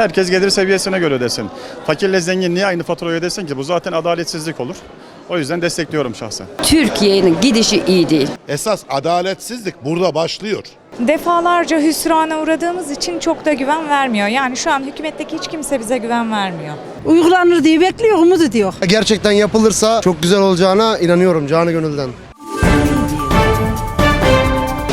Herkes gelir seviyesine göre ödesin. Fakirle zengin niye aynı faturayı ödesin ki? Bu zaten adaletsizlik olur. O yüzden destekliyorum şahsen. Türkiye'nin gidişi iyi değil. Esas adaletsizlik burada başlıyor. Defalarca hüsrana uğradığımız için çok da güven vermiyor. Yani şu an hükümetteki hiç kimse bize güven vermiyor. Uygulanır diye bekliyor, umut ediyor. Gerçekten yapılırsa çok güzel olacağına inanıyorum canı gönülden.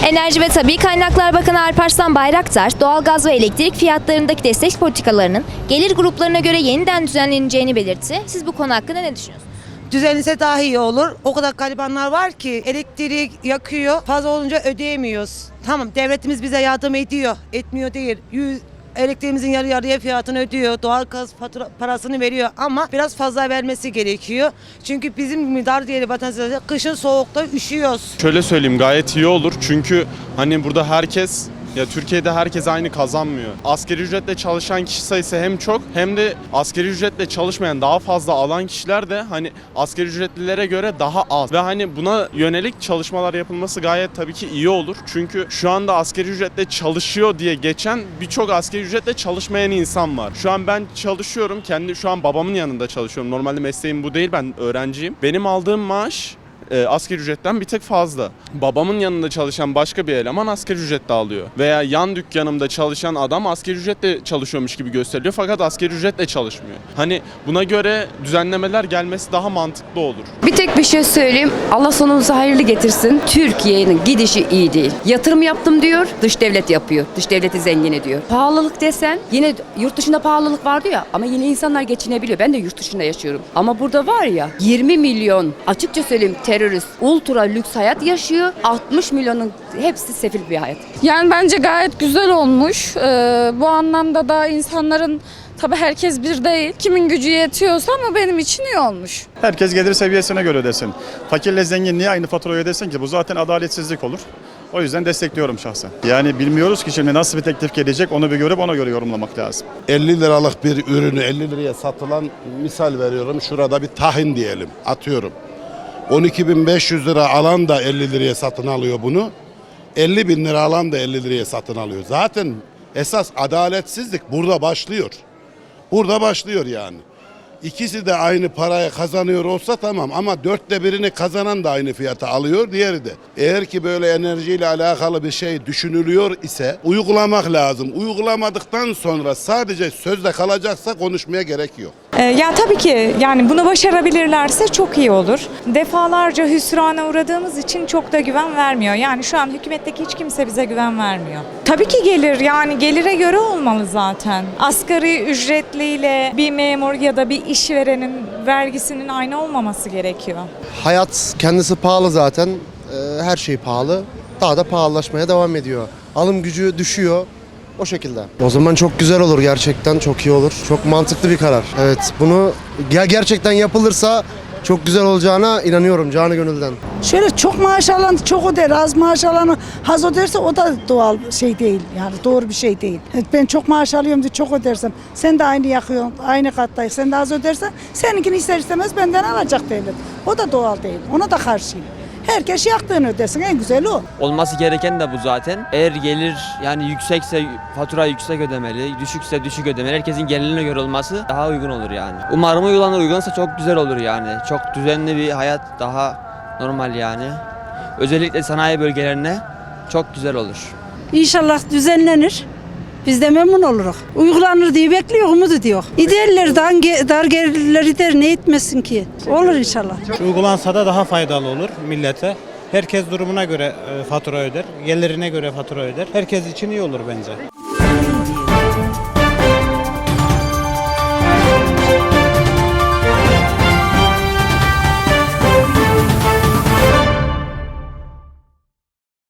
Enerji ve Tabi Kaynaklar Bakanı Alparslan Bayraktar, doğalgaz ve elektrik fiyatlarındaki destek politikalarının gelir gruplarına göre yeniden düzenleneceğini belirtti. Siz bu konu hakkında ne düşünüyorsunuz? Düzenlese daha iyi olur. O kadar garibanlar var ki elektrik yakıyor. Fazla olunca ödeyemiyoruz. Tamam devletimiz bize yardım ediyor. Etmiyor değil. Yüz, elektriğimizin yarı yarıya fiyatını ödüyor. Doğalgaz fatura parasını veriyor ama biraz fazla vermesi gerekiyor. Çünkü bizim dar diğeri vatandaşlar kışın soğukta üşüyoruz. Şöyle söyleyeyim gayet iyi olur çünkü hani burada herkes ya Türkiye'de herkes aynı kazanmıyor. Asgari ücretle çalışan kişi sayısı hem çok hem de asgari ücretle çalışmayan daha fazla alan kişiler de hani asgari ücretlilere göre daha az. Ve hani buna yönelik çalışmalar yapılması gayet tabii ki iyi olur. Çünkü şu anda asgari ücretle çalışıyor diye geçen birçok asgari ücretle çalışmayan insan var. Şu an ben çalışıyorum. Kendi şu an babamın yanında çalışıyorum. Normalde mesleğim bu değil. Ben öğrenciyim. Benim aldığım maaş e, asgari ücretten bir tık fazla. Babamın yanında çalışan başka bir eleman asgari ücretle alıyor. Veya yan dükkanımda çalışan adam asgari ücretle çalışıyormuş gibi gösteriliyor fakat asgari ücretle çalışmıyor. Hani buna göre düzenlemeler gelmesi daha mantıklı olur. Bir tek bir şey söyleyeyim. Allah sonumuzu hayırlı getirsin. Türkiye'nin gidişi iyi değil. Yatırım yaptım diyor, dış devlet yapıyor. Dış devleti zengin ediyor. Pahalılık desen yine yurt dışında pahalılık vardı ya ama yine insanlar geçinebiliyor. Ben de yurt dışında yaşıyorum. Ama burada var ya 20 milyon açıkça söyleyeyim terörist ultra lüks hayat yaşıyor. 60 milyonun hepsi sefil bir hayat. Yani bence gayet güzel olmuş. Ee, bu anlamda da insanların tabii herkes bir değil. Kimin gücü yetiyorsa ama benim için iyi olmuş. Herkes gelir seviyesine göre ödesin. Fakirle zengin niye aynı faturayı ödesin ki? Bu zaten adaletsizlik olur. O yüzden destekliyorum şahsen. Yani bilmiyoruz ki şimdi nasıl bir teklif gelecek onu bir görüp ona göre yorumlamak lazım. 50 liralık bir ürünü 50 liraya satılan misal veriyorum. Şurada bir tahin diyelim atıyorum. 12.500 lira alan da 50 liraya satın alıyor bunu. 50 bin lira alan da 50 liraya satın alıyor. Zaten esas adaletsizlik burada başlıyor. Burada başlıyor yani. İkisi de aynı parayı kazanıyor olsa tamam ama dörtte birini kazanan da aynı fiyata alıyor diğeri de. Eğer ki böyle enerjiyle alakalı bir şey düşünülüyor ise uygulamak lazım. Uygulamadıktan sonra sadece sözde kalacaksa konuşmaya gerek yok. Ee, ya tabii ki yani bunu başarabilirlerse çok iyi olur. Defalarca hüsrana uğradığımız için çok da güven vermiyor. Yani şu an hükümetteki hiç kimse bize güven vermiyor. Tabii ki gelir yani gelire göre olmalı zaten. Asgari ücretliyle bir memur ya da bir işverenin vergisinin aynı olmaması gerekiyor. Hayat kendisi pahalı zaten. Ee, Her şey pahalı. Daha da pahalılaşmaya devam ediyor. Alım gücü düşüyor. O şekilde. O zaman çok güzel olur gerçekten çok iyi olur. Çok mantıklı bir karar. Evet bunu gerçekten yapılırsa çok güzel olacağına inanıyorum canı gönülden. Şöyle çok maaş alan çok öder, az maaş alanı az öderse o da doğal şey değil. Yani doğru bir şey değil. Ben çok maaş alıyorum diye çok ödersem, sen de aynı yakıyorsun, aynı kattayız, sen de az ödersen seninkini ister istemez benden alacak devlet. O da doğal değil, ona da karşıyım. Herkes yaktığını ödesin, en güzeli o. Olması gereken de bu zaten. Eğer gelir yani yüksekse fatura yüksek ödemeli, düşükse düşük ödemeli. Herkesin gelirine göre olması daha uygun olur yani. Umarım uygulanır. Uygulanırsa çok güzel olur yani. Çok düzenli bir hayat daha normal yani. Özellikle sanayi bölgelerine çok güzel olur. İnşallah düzenlenir. Biz de memnun oluruz. Uygulanır diye bekliyor, umut ediyor. İderler, dar, gelirler gider, ne etmesin ki? Olur inşallah. Uygulansa da daha faydalı olur millete. Herkes durumuna göre e, fatura öder, gelirine göre fatura öder. Herkes için iyi olur bence.